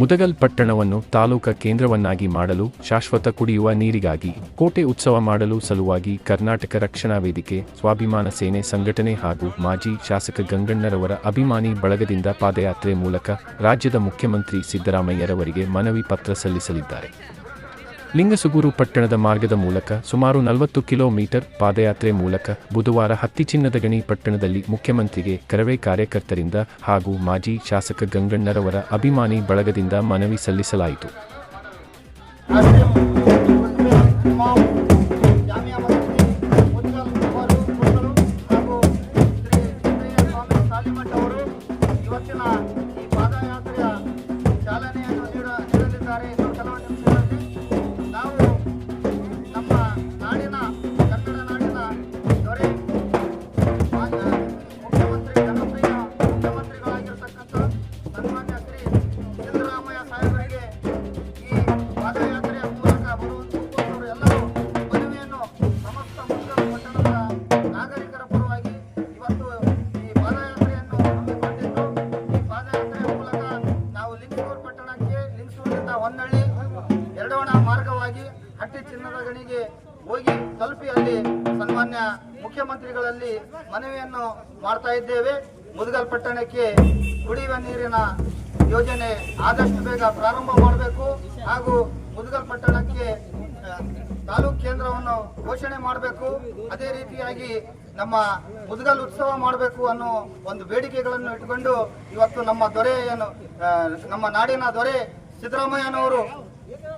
ಮುದಗಲ್ ಪಟ್ಟಣವನ್ನು ತಾಲೂಕಾ ಕೇಂದ್ರವನ್ನಾಗಿ ಮಾಡಲು ಶಾಶ್ವತ ಕುಡಿಯುವ ನೀರಿಗಾಗಿ ಕೋಟೆ ಉತ್ಸವ ಮಾಡಲು ಸಲುವಾಗಿ ಕರ್ನಾಟಕ ರಕ್ಷಣಾ ವೇದಿಕೆ, ಸ್ವಾಭಿಮಾನ ಸೇನೆ ಸಂಘಟನೆ ಹಾಗೂ ಮಾಜಿ ಶಾಸಕ ಗಂಗಣ್ಣರವರ ಅಭಿಮಾನಿ ಬಳಗದಿಂದ ಪಾದಯಾತ್ರೆ ಮೂಲಕ ರಾಜ್ಯದ ಮುಖ್ಯಮಂತ್ರಿ ಸಿದ್ದರಾಮಯ್ಯರವರಿಗೆ ಮನವಿ ಪತ್ರ ಸಲ್ಲಿಸಲಿದ್ದಾರೆ. ಲಿಂಗಸುಗೂರು ಪಟ್ಟಣದ ಮಾರ್ಗದ ಮೂಲಕ ಸುಮಾರು ನಲವತ್ತು ಕಿಲೋಮೀಟರ್ ಪಾದಯಾತ್ರೆ ಮೂಲಕ ಬುಧವಾರ ಹತ್ತಿಚಿನ್ನದ ಗಣಿ ಪಟ್ಟಣದಲ್ಲಿ ಮುಖ್ಯಮಂತ್ರಿಗೆ ಕರವೇ ಕಾರ್ಯಕರ್ತರಿಂದ ಹಾಗೂ ಮಾಜಿ ಶಾಸಕ ಗಂಗಣ್ಣರವರ ಅಭಿಮಾನಿ ಬಳಗದಿಂದ ಮನವಿ ಸಲ್ಲಿಸಲಾಯಿತು. ಚಾಲನೆಯನ್ನು ನೀಡ ನೀಡಲಿದ್ದಾರೆ. ಎರಡೋಣ ಮಾರ್ಗವಾಗಿ ಹಟ್ಟಿ ಚಿನ್ನದ ಗಣಿಗೆ ಹೋಗಿ ತಲುಪಿ ಅಲ್ಲಿ ಸನ್ಮಾನ್ಯ ಮುಖ್ಯಮಂತ್ರಿಗಳಲ್ಲಿ ಮನವಿಯನ್ನು ಮಾಡ್ತಾ ಇದ್ದೇವೆ. ಮುದಗಲ್ ಪಟ್ಟಣಕ್ಕೆ ಕುಡಿಯುವ ನೀರಿನ ಯೋಜನೆ ಆದಷ್ಟು ಬೇಗ ಪ್ರಾರಂಭ ಮಾಡಬೇಕು ಹಾಗೂ ಮುದಗಲ್ ಪಟ್ಟಣಕ್ಕೆ ತಾಲೂಕು ಕೇಂದ್ರವನ್ನು ಘೋಷಣೆ ಮಾಡಬೇಕು. ಅದೇ ರೀತಿಯಾಗಿ ನಮ್ಮ ಮುದಗಲ್ ಉತ್ಸವ ಮಾಡಬೇಕು ಅನ್ನೋ ಒಂದು ಬೇಡಿಕೆಗಳನ್ನು ಇಟ್ಟುಕೊಂಡು ಇವತ್ತು ನಮ್ಮ ದೊರೆ ಏನು ನಮ್ಮ ನಾಡಿನ ದೊರೆ ಸಿದ್ದರಾಮಯ್ಯನವರು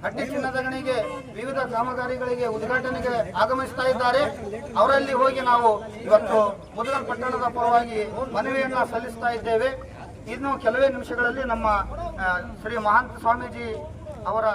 ಹಟ್ಟಿ ಚಿನ್ನದ ಗಣಿಗೆ ವಿವಿಧ ಕಾಮಗಾರಿಗಳಿಗೆ ಉದ್ಘಾಟನೆಗೆ ಆಗಮಿಸ್ತಾ ಇದ್ದಾರೆ. ಅವರಲ್ಲಿ ಹೋಗಿ ನಾವು ಇವತ್ತು ಮುದಗಲ್ ಪಟ್ಟಣದ ಪರವಾಗಿ ಮನವಿಯನ್ನ ಸಲ್ಲಿಸ್ತಾ ಇದ್ದೇವೆ. ಇನ್ನು ಕೆಲವೇ ನಿಮಿಷಗಳಲ್ಲಿ ನಮ್ಮ ಶ್ರೀ ಮಹಾಂತ ಸ್ವಾಮೀಜಿ ಅವರ